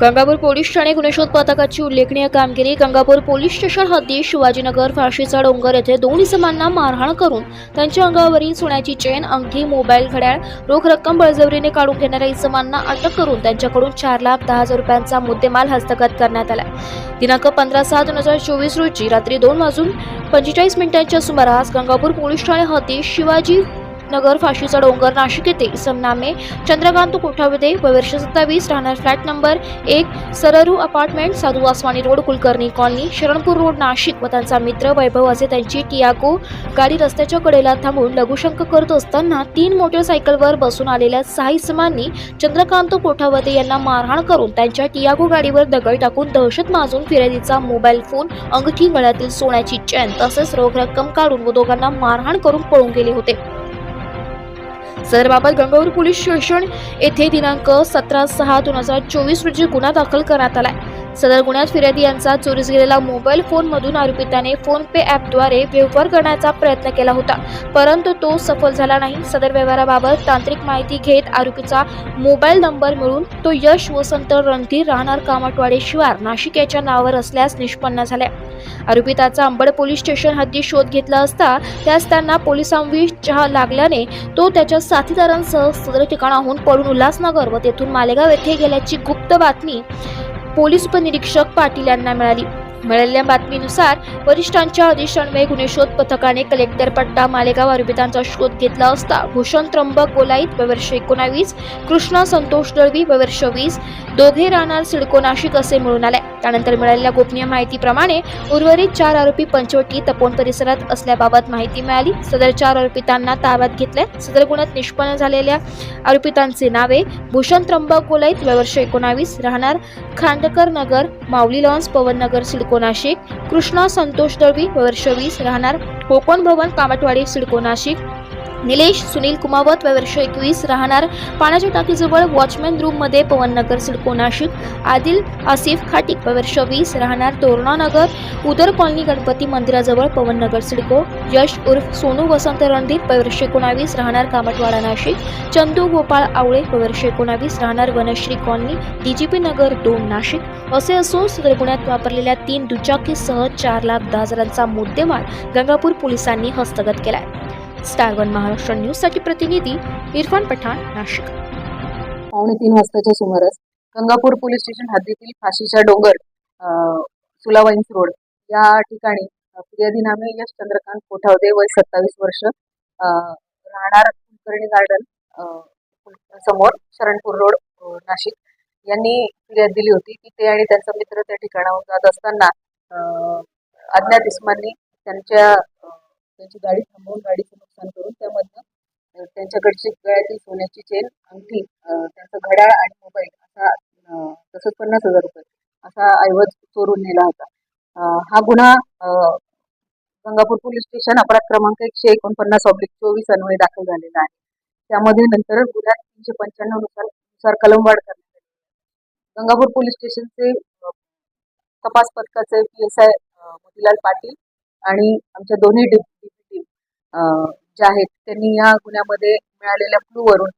Gangapur police Thane गुन्हे शोध पथकाची उल्लेखनीय कामगिरी. गंगापूर पोलीस स्टेशन हद्दी शिवाजीनगर फाशीचा डोंगर येथे दोन इसमांना मारहाण करून त्यांच्या अंगावरील सोन्याची चेन अंगठी मोबाईल घड्याळ रोख रक्कम बळजबरीने काढून घेणाऱ्या इसमांना अटक करून त्यांच्याकडून चार लाख दहा हजार रुपयांचा मुद्देमाल हस्तगत करण्यात आला. दिनांक पंधरा सहा दोन हजार चोवीस रोजी रात्री दोन वाजून पंचेचाळीस मिनिटांच्या सुमारास गंगापूर पोलीस ठाणे हद्दी शिवाजी नगर फाशीचा डोंगर नाशिक येथे. इसम नामे चंद्रकांत कोठावदे वर्ष सत्तावीस राहणार फ्लॅट नंबर एक सररू apartment Sadhu Vaswani road Kulkarni colony Sharanpur road Nashik. व त्यांचा मित्र वैभव असे त्यांची टियागो गाडी रस्त्याच्या कडेला थांबून लघुशंक करत असताना तीन मोटरसायकलवर बसून आलेल्या सहा इसमांनी चंद्रकांत कोठावदे यांना मारहाण करून त्यांच्या टियागो गाडीवर दगड टाकून दहशत माजून फिर्यादीचा मोबाईल फोन अंगठी गळ्यातील सोन्याची चैन तसेच रोख रक्कम काढून व दोघांना मारहाण करून पळून गेले होते. सदरबाबत गंगापूर पोलीस स्टेशन येथे दिनांक सतरा सहा दोन हजार चोवीस रोजी गुन्हा दाखल करण्यात आलाय. सदर गुन्ह्यात फिर्यादी यांचा चोरीस गेलेला मोबाईल फोनमधून आरोपिताने फोन पे ॲपद्वारे व्यवहार करण्याचा प्रयत्न केला होता. परंतु तो सफल झाला नाही. सदर व्यवहाराबाबत तांत्रिक माहिती घेत आरोपीचा मोबाईल नंबर मिळून तो यश वसंत रणधीर राहणार कामटवाडे शिवार नाशिक याच्या नावावर असल्यास निष्पन्न झाले आरोपिताचा अंबड पोलीस स्टेशन हद्दीत शोध घेतला असता त्यास त्यांना पोलिसांविष चहा लागल्याने तो त्याच्या साथीदारांसह सदर ठिकाणाहून पळून उल्हासनगर व तेथून मालेगाव येथे गेल्याची गुप्त बातमी पोलीस उपनिरीक्षक पाटील यांना मिळाली. मिळालेल्या बातमीनुसार वरिष्ठांच्या आदेशान्वये गुन्हे शोध पथकाने कलेक्टर पट्टा मालेगाव आरोपितांचा शोध घेतला असता भूषण त्र्यंबक गोलाईत वर्ष एकोणावीस कृष्णा संतोष दळवी वर्ष वीस दोघे राहणार सिडको नाशिक असे मिळून आले. त्यानंतर मिळालेल्या गोपनीय माहितीप्रमाणे उर्वरित चार आरोपी पंचवटी तपोन परिसरात असल्याबाबत माहिती मिळाली. सदर चार आरोपितांना ताब्यात घेतले सदर गुन्ह्यात निष्पन्न झालेल्या आरोपितांचे नावे भूषण त्र्यंबक गोलाईत वर्ष एकोणावीस राहणार खांडकर नगर माऊली लॉन्स पवन नगर सिडको नाशिक कृष्णा संतोष दळवी वर्ष वीस राहणार कोकण भवन कामटवाडी सिडको नाशिक निलेश सुनील कुमावत वर्ष एकवीस राहणार. पाण्याच्या टाकीजवळ वॉचमॅन रूममध्ये पवननगर सिडको नाशिक. आदिल आसिफ खाटिक वर्ष वीस राहणार. तोरणानगर उदर कॉलनी गणपती मंदिराजवळ पवननगर सिडको. यश उर्फ सोनू वसंत रणदीप वर्ष एकोणावीस राहणार. कामटवाडा नाशिक. चंदू गोपाळ आवळे वर्ष एकोणावीस राहणार. वनश्री कॉलनी डीजीपी नगर दोन नाशिक. असे असून सदर गुन्ह्यात वापरलेल्या तीन दुचाकीसह चार लाख दहा हजारांचा मुद्देमाल गंगापूर पोलिसांनी हस्तगत केलाय. स्टार वन महाराष्ट्र न्यूजसाठी प्रतिनिधी इरफान पठाण नाशिक. पावणे तीन वाजताच्या सुमारास गंगापूर पोलीस स्टेशन हद्दीतील फाशीचा डोंगर सुलावाईन्स रोड या ठिकाणी अं, फिर्यादी नामे यश चंद्रकांत कोठावदे वय सत्तावीस वर्ष राहणार कुलकर्णी गार्डन समोर शरणपूर रोड नाशिक. यांनी फिर्याद दिली होती. की ते आणि त्यांचा मित्र त्या ठिकाणाहून जात असताना अज्ञात इस्मांनी त्यांच्या त्यांची गाडी थांबवून गाडीचं नुकसान करून त्यामधनं त्यांच्याकडची गळ्यातील सोन्याची चेन अंगठी त्यांचं घड्याळ आणि मोबाईल असा तसंच पन्नास हजार रुपये असा ऐवज चोरून नेला होता. हा गुन्हा गंगापूर पोलीस स्टेशन अपराध क्रमांक एकशे एकोणपन्नास ऑब्लिक चोवीस अन्वये दाखल झालेला आहे. त्यामध्ये नंतर गुन्ह्यात तीनशे पंच्याण्णवनुसार नुसार कलमवाढ करण्यात आली. गंगापूर पोलीस स्टेशनचे तपास पथकाचे P S I Motilal Patil आणि आमच्या दोन्ही डिप्टी टीम ज्या आहेत त्यांनी या गुन्ह्यामध्ये मिळालेल्या क्लूवरून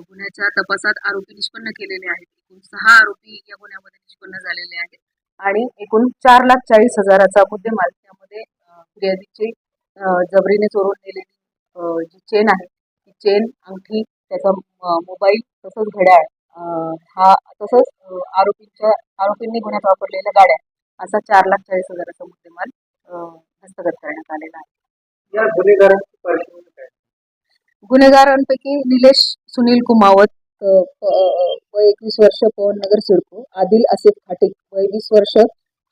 गुन्ह्याच्या तपासात आरोपी निष्पन्न केलेले आहेत. एकूण सहा आरोपी या गुन्ह्यामध्ये निष्पन्न झालेले आहेत. आणि एकूण चार लाख चाळीस हजाराचा मुद्देमाल त्यामध्ये फिर्यादीचे फिर्यादीची जबरीने चोरून नेलेली जी चेन आहे ती चेन अंगठी त्याचा मोबाईल तसंच घड्याळ हा तसंच आरोपींच्या आरोपींनी गुन्ह्यात वापरलेल्या गाड्या असा चार लाख चाळीस हजाराचा मुद्देमाल हस्तगत करण्यात आलेला आहे. या गुन्हेगारांची पार्श्वभूमी काय? गुन्हेगारांपैकी निलेश सुनील कुमावत वय एकवीस वर्ष पवननगर सिडको. आदिल आसिफ खाटिक वय वीस वर्ष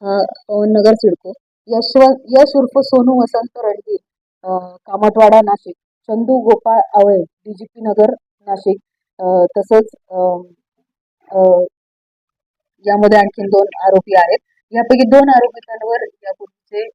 हा पवननगर सिडको. यशवंत यश उर्फ सोनू वसंत रणधीर अ, कामतवाडा नाशिक. चंदू गोपाळ आवळे डीजीपी नगर नाशिक. तसंच यामध्ये आणखीन दोन आरोपी आहेत. यापैकी दोन आरोपितांवर यापूर्वीचे